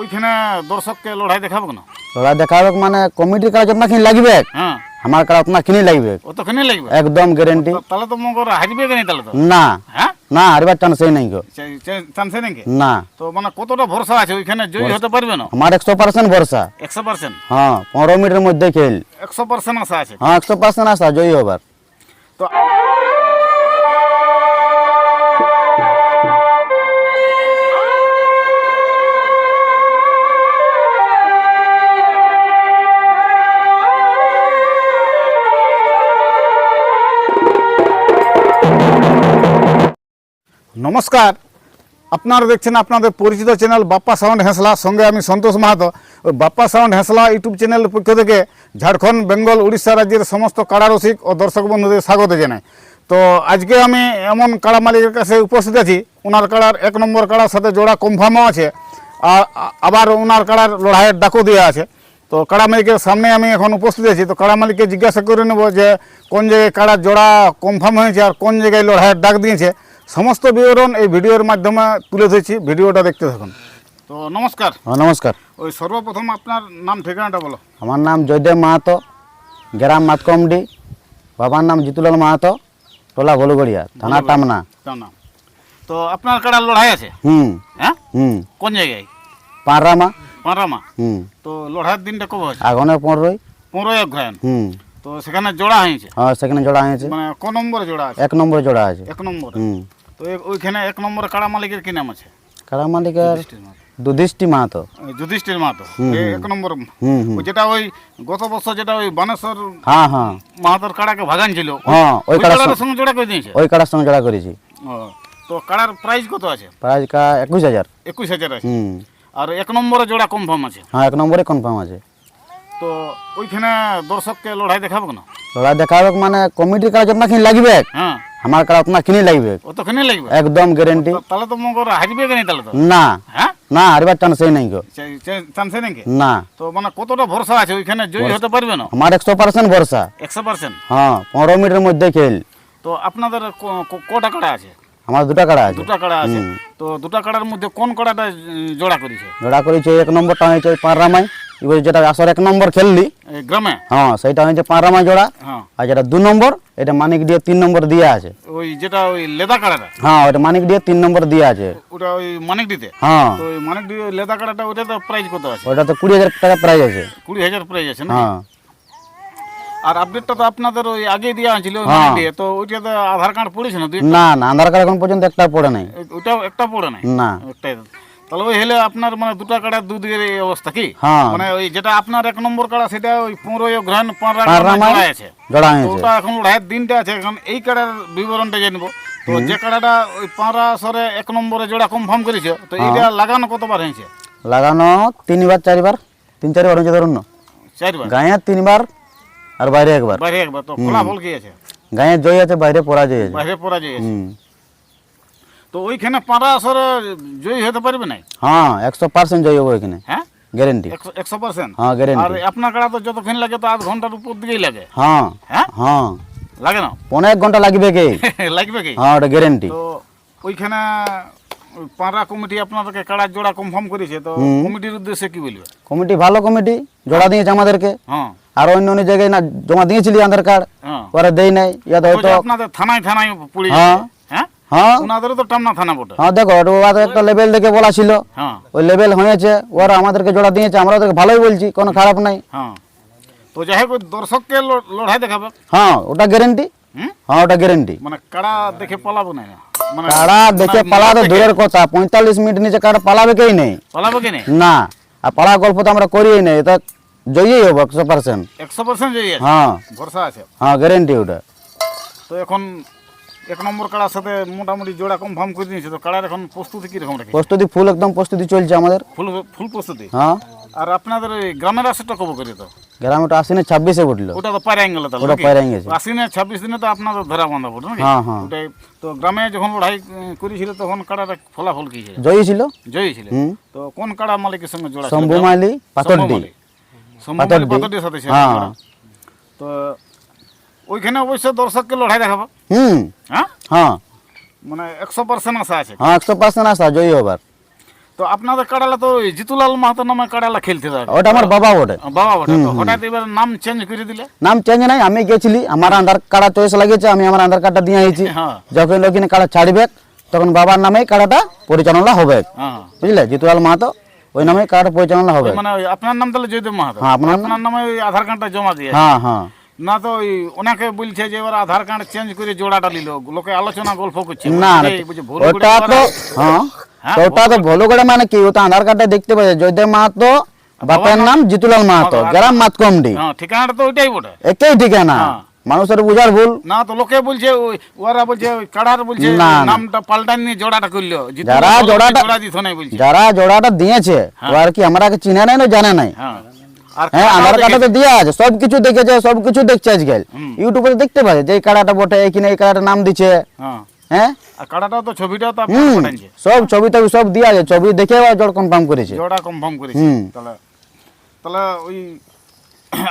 ওইখানে দর্শককে লড়াই দেখাবো না তোরা দেখাবে মানে কমিটির কাজ যতনা কিনি লাগবে? হ্যাঁ। আমার কাজ অতনা কিনি লাগবে? অতখানি লাগবে। একদম গ্যারেন্টি তাহলে তো মগর হারিবে কেন তাহলে তো? না। হ্যাঁ? না হারিবার চান্সই নাই গো। চান্সে নাকি না। তো মানে কতটা ভরসা আছে ওইখানে? জয়ী হতে পারবে না? আমার একশো পার্সেন্ট ভরসা। একশো পার্সেন্ট হ্যাঁ পনেরো মিনিটের মধ্যে খেল। একশো পার্সেন্ট আশা আছে? হ্যাঁ একশো পার্সেন্ট আসা জয়ী হবার। তো নমস্কার। আপনারা দেখছেন আপনাদের পরিচিত চ্যানেল বাপ্পা সাউন্ড হেঁসলা। সঙ্গে আমি সন্তোষ মাহাতো। ওই বাপ্পা সাউন্ড হেঁসলা ইউটিউব চ্যানেলের পক্ষ থেকে ঝাড়খণ্ড, বেঙ্গল, উড়িষ্যা রাজ্যের সমস্ত কাড়া রসিক ও দর্শক বন্ধুদের স্বাগত জানাই। তো আজকে আমি এমন কাড়া মালিকের কাছে উপস্থিত আছি। ওনার কাড়ার এক নম্বর কাড়ার সাথে জোড়া কনফার্মও আছে। আর আবার ওনার কাড়ার লড়াইয়ের ডাকও দেওয়া আছে। তো কাড়া মালিকের সামনে আমি এখন উপস্থিত আছি। তো কাড়া মালিককে জিজ্ঞাসা করে নেব যে কোন জায়গায় কাড়ার জোড়া কনফার্ম হয়েছে আর কোন জায়গায় লড়াইয়ের ডাক দিয়েছে। সমস্ত বিবরণ এই ভিডিওর মাধ্যমে তুলে ধরেছি। ভিডিওটা দেখতে থাকুন। তো নমস্কার। হ্যাঁ নমস্কার। ওই সর্বপ্রথম আপনার নাম ঠিকানাটা বলো। আমার নাম জয়দেব মাহাতো গ্রাম মাতকমডি। বাবার নাম জিতুলাল মাহাতো টোলা ভলুগড়িয়া থানা টামনা। তো আপনার কাড়ার লড়াই আছে? হুম। হ্যাঁ? হুম। কোন জায়গায়? পাঁড়ামা। পাঁড়ামা। হুম। তো লড়াইয়ের দিনটা কবে আছে আগুনে পনেরোই। পনেরোই অগ্রায়ণ হুম। তো সেখানে জোড়া হয়েছে? হ্যাঁ সেখানে জোড়া হয়েছে। মানে ক নম্বরে জোড়া আছে? এক নম্বরে জোড়া আছে। এক নম্বরে। হুম। তো ওইখানে এক নম্বরে কাড়া মালিকের কি নাম আছে? কারা মালিকের যুধিষ্ঠির মাহাতো। যুধিষ্ঠির মাহাতো। এক নম্বর যেটা ওই গত বছর যেটা ওই বানেশ্বর হ্যাঁ হ্যাঁ। মাহাতোর কাড়াকে ভাগান ছিল হ্যাঁ ওই কাড়ার সঙ্গে জোড়া করে দিয়েছে? ওই কাড়ার সঙ্গে জোড়া করেছি। তো কাড়ার প্রাইস কত আছে? প্রাইজ কা একুশ হাজার। একুশ হাজার আছে। হুম। আর এক নম্বরে জোড়া কনফার্ম আছে? হ্যাঁ এক নম্বরে কনফার্ম আছে। তো ওইখানে দর্শককে লড়াই দেখাবো না তোরা দেখাবে মানে কমিটির কাজ কিনি লাগবে? হ্যাঁ। আমার অতনা কিনি লাগবে? অতখানি লাগবে? একদম গ্যারেন্টি তো তাহলে তো মগর হারিবে কেন তাহলে তো? না। হ্যাঁ? না হারিবার চান্সই নাই গো। চান্সে নাকি না। তো মানে কতটা ভরসা আছে? ওইখানে জয়ী হতে পারবে না? আমার একশো পার্সেন্ট ভরসা। একশো পার্সেন্ট হ্যাঁ পনেরো মিনিটের মধ্যে খেল। তো আপনাদের কটা কাড়া আছে? আমার দুটা কাড়া আছে। দুটা কাড়া আছে। তো দুটা কাড়ার মধ্যে কোন কাড়াটা জোড়া করেছে? জোড়া করেছে এক নম্বরটা হয়েছে পাঁড়ামাই এবার যেটা আসর এক নম্বর খেললি। গ্রামে? হ্যাঁ সেইটা হয়েছে পাঁড়ামাই জোড়া। হ্যাঁ। আর যেটা দু নম্বর এটা মানিক দিয়ে তিন নম্বর দিয়ে আছে। ওই যেটা ওই লেদা কাড়াটা? হ্যাঁ ওটা মানিক দিয়ে তিন নম্বর দিয়ে আছে। ওটা ওই মানিক দিতে? হ্যাঁ। তো ওই মানিক দিয়ে লেদা কাড়াটা ওটা তো প্রাইস কত আছে? ওটা তো কুড়ি হাজার টাকা প্রাইস আছে। কুড়ি হাজার প্রাইস আছে না হ্যাঁ। আর আপডেটটা তো আপনাদের ওই আগে দেওয়া হয়েছিল হ্যাঁ। তো ওইটা তো আধার কার্ড পড়েছে না? না না আধার কার্ড এখন পর্যন্ত একটা পড়ে নাই। ওইটাও একটা পড়ে নাই? না। একটাই। তাহলে ওই হলে আপনার মানে দুটা কাড়া দুদিকের এই অবস্থা কি? হ্যাঁ। মানে ওই যেটা আপনার এক নম্বর কাড়া সেটা ওই পনেরোই গ্রহণ পাঁড়া আছে। ওটা এখন লড়াইয়ের দিনটা আছে এখন এই কাড়ার বিবরণটা জানব। তো যে কাড়াটা ওই পাঁড়া সরে এক নম্বরে জোড়া কনফার্ম করেছে তো এইটা লাগানো কতবার হয়েছে? লাগানো তিনবার চারবার তিন চারবার হয়েছে ধরুন চারবার? গায়ে তিনবার আর বাইরে একবার। বাইরে একবার তো ফলাফল কি আছে? গায়ে জয় আছে বাইরে পরাজয় আছে। বাইরে পরাজয় আছে। তো ওইখানে পাঁড়া আসরে জয়ী হতে পারবে না হ্যাঁ একশো পার্সেন্ট জয় হব এখানে হ্যাঁ? গ্যারেন্টি একশো পার্সেন্ট হ্যাঁ আর গ্যারেন্টি আপনার কাড়া তো যতক্ষণ লাগে তো আধ ঘণ্টার উপর দিকেই লাগে। হ্যাঁ হ্যাঁ? হ্যাঁ। লাগে না? এক ঘণ্টা লাগবে কে? লাগবে কি? হ্যাঁ ওটা গ্যারেন্টি তো ওইখানে ওই পাঁড়া কমিটি আপনাদেরকে কাড়ার জোড়া কনফার্ম করেছে তো কমিটির উদ্দেশ্যে কি বলবে? কমিটি ভালো কমিটি জোড়া দিয়েছে আমাদেরকে। হ্যাঁ। আর অন্য অন্য জায়গায় না জমা দিয়েছিলি আধার কার্ড হ্যাঁ। পরে দেই নাই ইয়াতে হয়তো আপনাদের থানায় থানায় পড়ে হ্যাঁ। হ্যাঁ? ওনাদেরও তো টামনা থানা বটে। হ্যাঁ দেখো একটা লেভেল দেখে বলা ছিল। হ্যাঁ। ওই লেভেল হয়েছে ওরা আমাদেরকে জোড়া দিয়েছে আমরা ওদেরকে ভালোই বলছি কোনো খারাপ নাই। হ্যাঁ। তো যাই হোক দর্শককে লড়াই দেখাবে। হ্যাঁ ওটা গ্যারেন্টি হ্যাঁ ওটা গ্যারেন্টি মানে কাড়া দেখে পালাবো না? মানে কাড়া দেখে পালা তো দূরের কথা পঁয়তাল্লিশ মিনিট নিচে কাড়া পালাবে কেই নেই। পালাবো কি না না আর পালা গল্প তো আমরা করিই নেই এটা জয়ই হব একশো পার্সেন্ট একশো পার্সেন্ট যাই হ্যাঁ। ভরসা আছে? হ্যাঁ গ্যারেন্টি ওটা। তো এখন এক নম্বর কাড়ার সাথে মোটামুটি জোড়া কনফার্ম করে দিয়েছে তো কাড়ার এখন প্রস্তুতি কীরকম রাখে প্রস্তুতি ফুল একদম প্রস্তুতি চলছে আমাদের। ফুল ফুল প্রস্তুতি? হ্যাঁ। আর আপনাদের ওই গ্রামের আসরটা কবে করে তো? গ্রামে ওটা আসিনে ছাব্বিশে উঠল। ওটা তো পায়রা গেল তাহলে ওটা নাকি? পায়রা গেছে। আশ্বিনে ছাব্বিশ দিনে তো আপনাদের ধরা বাঁধা পড়ে নাকি? হ্যাঁ হ্যাঁ। ওটাই তো গ্রামে যখন লড়াই করেছিল তখন কাড়াটা ফলাফল কি ছিল? জয়ী ছিল। জয়ী ছিল। তো কোন কাড়া মালিকের সঙ্গে জোড়া শম্ভু মাইলি পাতরডি শম্ভু। শম্ভু পাতরডির সাথে ছিল হ্যাঁ। তো ওইখানে অবশ্য দর্শককে লড়াই দেখাবো। হুম। হ্যাঁ? হ্যাঁ। মানে একশো পার্সেন্ট আশা আছে। হ্যাঁ একশো পার্সেন্ট আসা জয়ী হবার। তো আপনাদের কাড়ালা তো জিতুলাল মাহাতো নামে কাড়ালা খেলতে থাকে ওটা আমার বাবা ওটা বাবা বটে হঠাৎ এবার নাম চেঞ্জ করে দিলে? নাম চেঞ্জ নাই আমি গেছিলি আমার আধার কার্ড চয়েস লাগিয়েছে আমি আমার আধার কার্ডটা দিয়ে আইছি। হ্যাঁ। যখন ওখানে কাড়া ছাড়বে তখন বাবার নামেই কাড়াটা পরিচালনা হবে। হ্যাঁ। বুঝলে? জিতুলাল মাহাতো ওই নামে কাড়াটা পরিচালনা হবে। মানে আপনার নাম তাহলে জয়দেব মাহাতো? হ্যাঁ, আপনার নামে আধার কার্ডটা জমা দিয়ে হ্যাঁ হ্যাঁ। না তো ওই ওনাকে বলছে যে এবার আধার কার্ড চেঞ্জ করে জোড়াটা নিল। লোকে আলোচনা গল্প করছে। না ওটা তো হ্যাঁ। হ্যাঁ, ওটা তো ভলো করে মানে কি? ওটা আধার কার্ডটা দেখতে পাবে জয়দেব মাহাতো বাপের নাম জিতুলাল মাহাতো গ্রাম মাতকমডি। হ্যাঁ ঠিকানাটা তো ওইটাই বটে। একই ঠিকানা। হ্যাঁ। মানুষের বুঝার ভুল। না তো লোকে বলছে ওরা বলছে কাড়ার বলছে। নামটা পাল্টান নিয়ে জোড়াটা করল। যারা জোড়াটা- জোড়া দিত নাই বলছে। যারা জোড়াটা দিয়েছে ও আর কি আমরাকে চিনে নাই না জানে নাই? হ্যাঁ আধার কার্ডে তো দেওয়া আছে সব কিছু দেখেছে সব কিছু দেখছে আজকাল। ইউটিউবে দেখতে পাবে যে এই কাড়াটা বটে এখানে এই কাড়াটা নাম দিচ্ছে। হ্যাঁ। হ্যাঁ? আর কাড়াটাও তো ছবিটাও তো আপনার পাঠাইছে। সব ছবি টবি সব দেওয়া আছে ছবি দেখে কনফার্ম করেছে। জোড়া কনফার্ম করেছে। তাহলে তাহলে ওই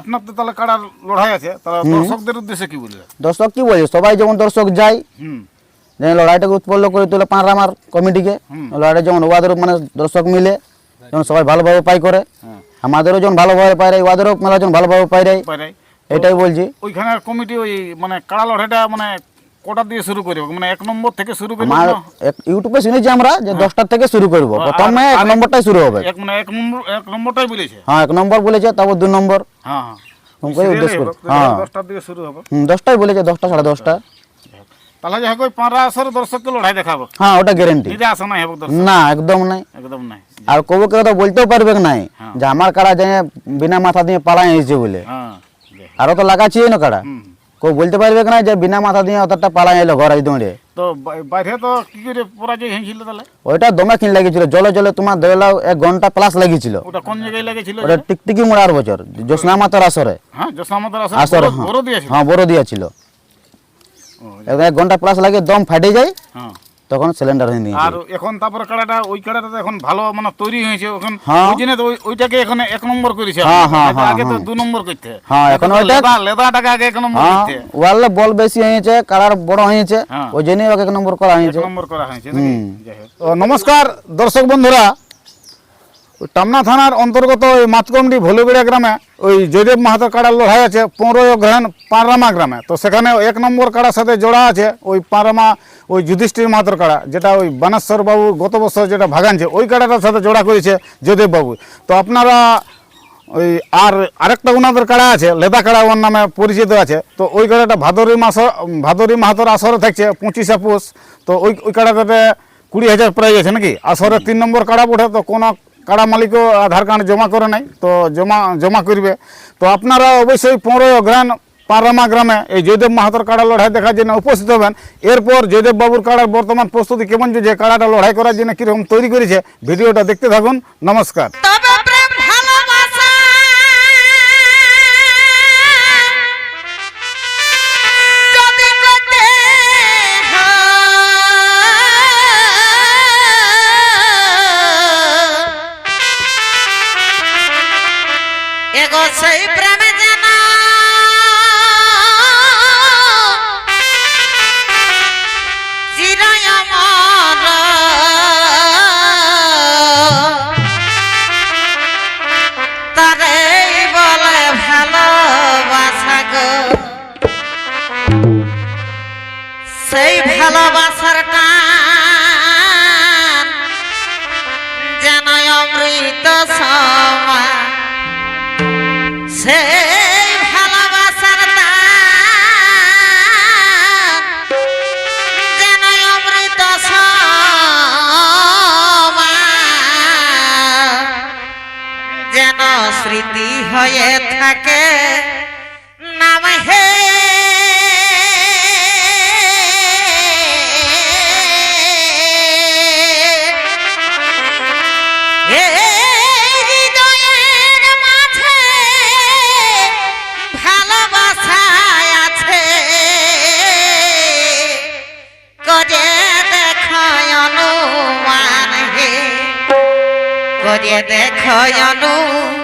আপনার তো তাহলে কাড়ার লড়াই আছে তাহলে দর্শকদের উদ্দেশ্যে কি বলবে দর্শক কি বলছে? সবাই যেমন দর্শক যায় হুম। লড়াইটাকে উৎপন্ন করে তোলে পাঁড়ামার কমিটিকে লড়াইটা যেমন ওয়াদের মানে দর্শক মিলে যেমন সবাই ভালোভাবে পাই করে। হ্যাঁ। আমাদেরও যেমন ভালোভাবে পাই রে ওয়াদেরও মেলা যেমন ভালোভাবে পাই রে পাইরাই এটাই বলছি। ওইখানে কমিটি ওই মানে কাড়া লড়াইটা মানে কটা দিয়ে শুরু করবে? মানে এক নম্বর থেকে শুরু করবে আমার ইউটিউবে শুনেছি আমরা যে দশটার থেকে শুরু করব। প্রথমে এক নম্বরটাই শুরু হবে। এক মানে এক নম্বর এক নম্বরটাই বলেছে? হ্যাঁ এক নম্বর বলেছে তারপর দু নম্বর। হ্যাঁ হ্যাঁ। উদ্দেশ্য করে। হ্যাঁ। দিকে শুরু হবে। হুম, দশটাই বলেছে দশটা সাড়ে দশটা। তাহলে আসরে দর্শককে লড়াই দেখাবো। হ্যাঁ ওটা গ্যারেন্টি আসে নাই হবে দর্শক। না একদম নাই। একদম নাই। আর কবু কেউ তো বলতেও পারবে নাই হ্যাঁ। যে আমার কাড়া যে বিনা মাথা দিয়ে পালাই এসেছে বলে। হ্যাঁ। আরও তো লাগাচ্ছি না কাড়া। কেউ বলতে পারবে না যে বিনা মাথা দিয়ে অতটা পালাই এলো ঘর আই দৌড়ে তো বাইরে তো কি করে পরাজয় হয়েছিল তাহলে? ওইটা দমে কিন লাগিয়েছিল জলে জলে তোমার এক ঘণ্টা প্লাস লাগিয়েছিল। ওটা কোন জায়গায় লেগেছিল ওটা টিকটিকি মোড়ার বছর জ্যোৎস্না মাতার আসরে। হ্যাঁ জসামতের আসরে আসরে হ্যাঁ। বড় দিয়েছিল। হ্যাঁ বড় দিয়েছিল। এক ঘণ্টা প্লাস লাগে দম ফাটে যায় হ্যাঁ তখন সিলিন্ডার হয়ে নিয়ে আর এখন তারপরে কাড়াটা ওই কাড়াটা এখন ভালো মানে তৈরি হয়েছে এখন হ্যাঁ। ওই জন্য তো ওইটাকে এখন এক নম্বর করেছে হ্যাঁ, হ্যাঁ, আগে- হ্যাঁ, তো হ্যাঁ। দু নম্বর করতে হ্যাঁ, এখন তো ওইটা- লেদা লেদাটাকে আগে এক নম্বর করতে ওয়ালে বল বেশি হয়েছে কালার বড় হয়েছে হ্যাঁ। ওই জন্যই ওকে এক নম্বর করা এক নম্বর করা হয়েছে। তো নমস্কার দর্শক বন্ধুরা টামনা থানার অন্তর্গত ওই মাতকমডি ভলিবেড়িয়া গ্রামে ওই জয়দেব মাহাতো কাড়ার লড়াই আছে পনেরোই অগ্রহায়ণ পাঁরামা গ্রামে। তো সেখানে এক নম্বর কাড়ার সাথে জোড়া আছে, ওই পাঁরামা, ওই যুধিষ্ঠির মাহাতোর কাড়া, যেটা ওই বানেশ্বর বাবু গত বছর যেটা ভাগানছে, ওই কাড়াটার সাথে জোড়া করেছে জয়দেব বাবু। তো আপনারা ওই আর আরেকটা ওনাদের কাড়া আছে, লেদা কাড়া ওর নামে পরিচিত আছে, তো ওই কাড়াটা ভাদরী মাস ভাদরী মাহাতোর আসরে থাকছে, পঁচিশে পুষ। তো ওই ওই কাড়াটাতে কুড়ি হাজার প্রাইজ আছে নাকি? আসরে তিন নম্বর কাড়া ওঠে তো কোনো কাড়া মালিকও আধার কার্ড জমা করে নাই, তো জমা জমা করবে। তো আপনারা অবশ্যই পনেরোই অগ্রাণ পারামা গ্রামে এই জয়দেব মাহাতোর কাড়া লড়াই দেখার জন্য উপস্থিত হবেন। এরপর জয়দেব বাবুর কাড়ার বর্তমান প্রস্তুতি কেমন যে কাড়াটা লড়াই করার জন্য কীরকম তৈরি করেছে, ভিডিওটা দেখতে থাকুন। নমস্কার। एगो सही प्रेम স্মৃতি হয়ে থাকে। নাম হে। দেখো অনুমান